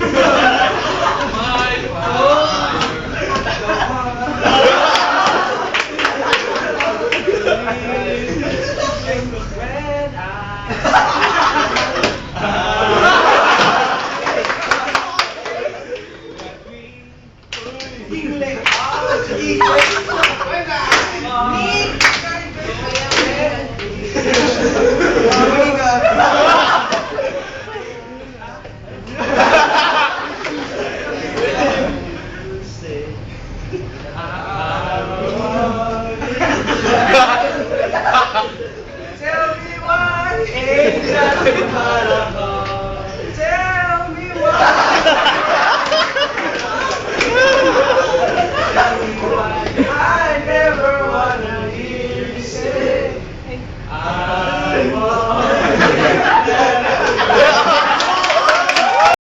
My English. Oh, English. Bye-bye. Ain't nothing but